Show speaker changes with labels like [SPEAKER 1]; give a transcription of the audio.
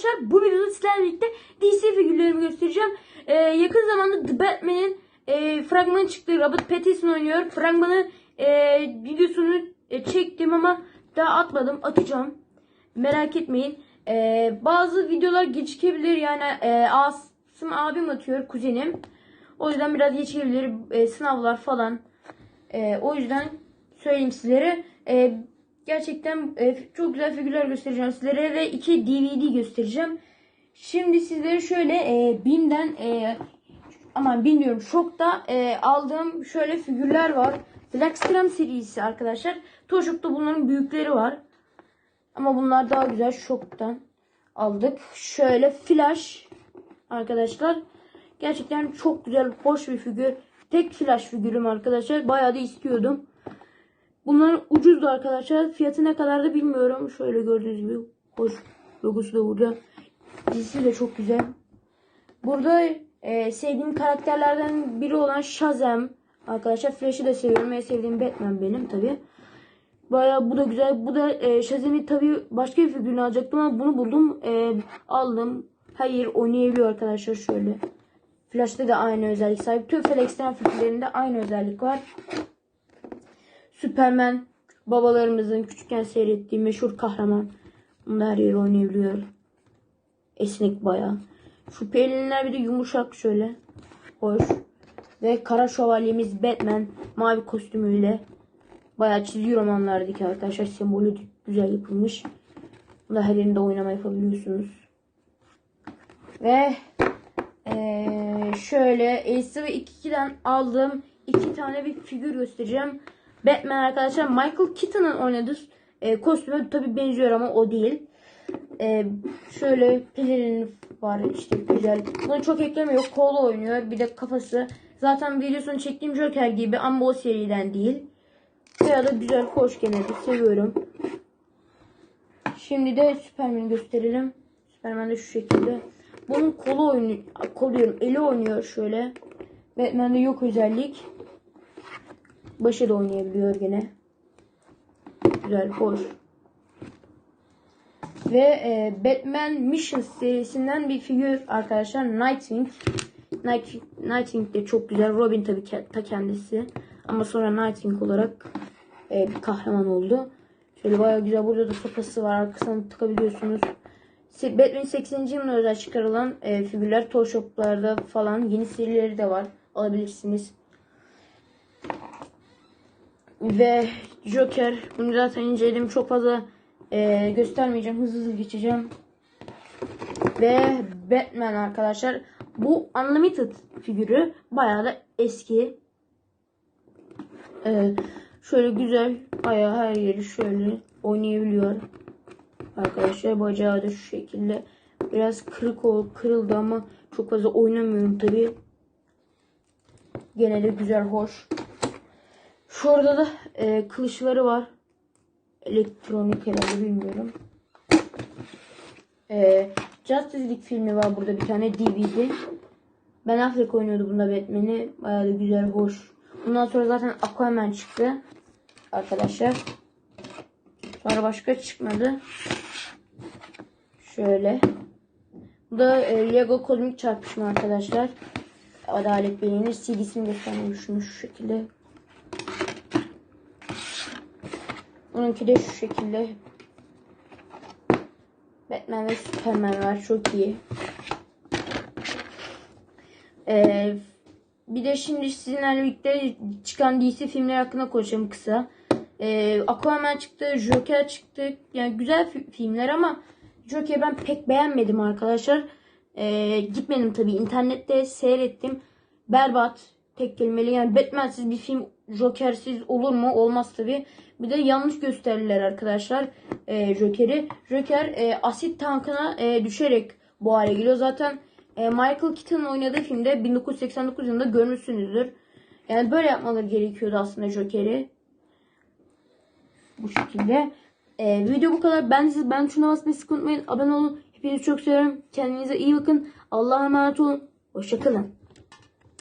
[SPEAKER 1] arkadaşlar bu videoda sizlerle birlikte DC figürlerimi göstereceğim. Ee, yakın zamanda The Batman'in e, fragmanı çıktı. Robert Pattinson oynuyor. Fragmanı e, videosunu e, çektim ama daha atmadım. Atacağım. Merak etmeyin. Ee, bazı videolar gecikebilir. Yani e, Asım abim atıyor. Kuzenim. O yüzden biraz gecikebilir. E, sınavlar falan. E, o yüzden söyleyeyim sizlere. E, gerçekten e, çok güzel figürler göstereceğim sizlere ve iki DVD göstereceğim. Şimdi sizlere şöyle e, BİM'den e, aman bilmiyorum şokta e, aldığım şöyle figürler var. Blackstream serisi arkadaşlar. Toşuk'ta bunların büyükleri var. Ama bunlar daha güzel şoktan aldık. Şöyle flash arkadaşlar. Gerçekten çok güzel hoş bir figür. Tek flash figürüm arkadaşlar. Bayağı da istiyordum. Bunlar ucuzdu arkadaşlar. Fiyatı ne kadar da bilmiyorum. Şöyle gördüğünüz gibi hoş logosu da burada. Dizisi de çok güzel. Burada e, sevdiğim karakterlerden biri olan Shazam. Arkadaşlar Flash'ı da seviyorum. En sevdiğim Batman benim tabi. Baya bu da güzel. Bu da e, Shazam'i tabi başka bir figürünü alacaktım ama bunu buldum. E, aldım. Hayır oynayabiliyor arkadaşlar şöyle. Flash'ta da aynı özellik sahip. Tüm Flex'ten figürlerinde aynı özellik var. Superman babalarımızın küçükken seyrettiği meşhur kahraman. Bunu her yere oynayabiliyor. Esnek bayağı. Şu pelinler bir de yumuşak şöyle. Hoş. Ve kara şövalyemiz Batman mavi kostümüyle. Bayağı çizgi romanlardaki arkadaşlar sembolü güzel yapılmış. Bunda her yerinde oynama yapabiliyorsunuz. Ve ee, şöyle LCV2'den aldığım iki tane bir figür göstereceğim. Batman arkadaşlar Michael Keaton'ın oynadığı e, kostüme tabi benziyor ama o değil. E, şöyle pelerin var işte güzel. Bunu çok eklemiyor. Kolu oynuyor. Bir de kafası. Zaten videosunu çektiğim Joker gibi ama o seriden değil. Bayağı da güzel, hoş gene de seviyorum. Şimdi de Superman'i gösterelim. Superman de şu şekilde. Bunun kolu oynuyor. Kol diyorum. Eli oynuyor şöyle. Batman'de yok özellik. Başı da oynayabiliyor gene. Güzel, hoş. Ve e, Batman Mission serisinden bir figür arkadaşlar. Nightwing. Night, Nightwing de çok güzel. Robin tabii ki ta kendisi. Ama sonra Nightwing olarak e, bir kahraman oldu. Şöyle bayağı güzel. Burada da sopası var. Arkasına tıkabiliyorsunuz. Batman 80. yılına özel çıkarılan e, figürler toy shoplarda falan yeni serileri de var. Alabilirsiniz. Ve Joker. Bunu zaten inceledim. Çok fazla e, göstermeyeceğim. Hızlı hızlı geçeceğim. Ve Batman arkadaşlar. Bu Unlimited figürü bayağı da eski. E, şöyle güzel. Bayağı her yeri şöyle oynayabiliyor. Arkadaşlar bacağı da şu şekilde. Biraz kırık ol, kırıldı ama çok fazla oynamıyorum tabi. Gene de güzel, hoş. Şurada da e, kılıçları var. Elektronik herhalde bilmiyorum. E, Justice League filmi var burada bir tane DVD. Ben Affleck oynuyordu bunda Batman'i. Bayağı da güzel, hoş. Bundan sonra zaten Aquaman çıktı. Arkadaşlar. Sonra başka çıkmadı. Şöyle. Bu da e, Lego kozmik çarpışma arkadaşlar. Adalet beğenir. CD'sini göstereyim şunu şu şekilde. Onunki de şu şekilde. Batman ve Superman var. Çok iyi. Ee, bir de şimdi sizinle birlikte çıkan DC filmleri hakkında konuşalım kısa. Ee, Aquaman çıktı, Joker çıktı. Yani güzel filmler ama Joker'i ben pek beğenmedim arkadaşlar. Ee, gitmedim tabii. internette seyrettim. Berbat. Tek kelimeli. Yani Batman'siz bir film Joker'siz olur mu? Olmaz tabii. Bir de yanlış gösterirler arkadaşlar e, Joker'i. Joker e, asit tankına e, düşerek bu hale geliyor. Zaten e, Michael Keaton'ın oynadığı filmde 1989 yılında görmüşsünüzdür. Yani böyle yapmaları gerekiyordu aslında Joker'i. Bu şekilde. Ee, video bu kadar. Ben siz ben şuna basmayı sıkıntmayın. Abone olun. Hepinizi çok seviyorum. Kendinize iyi bakın. Allah'a emanet olun. Hoşçakalın.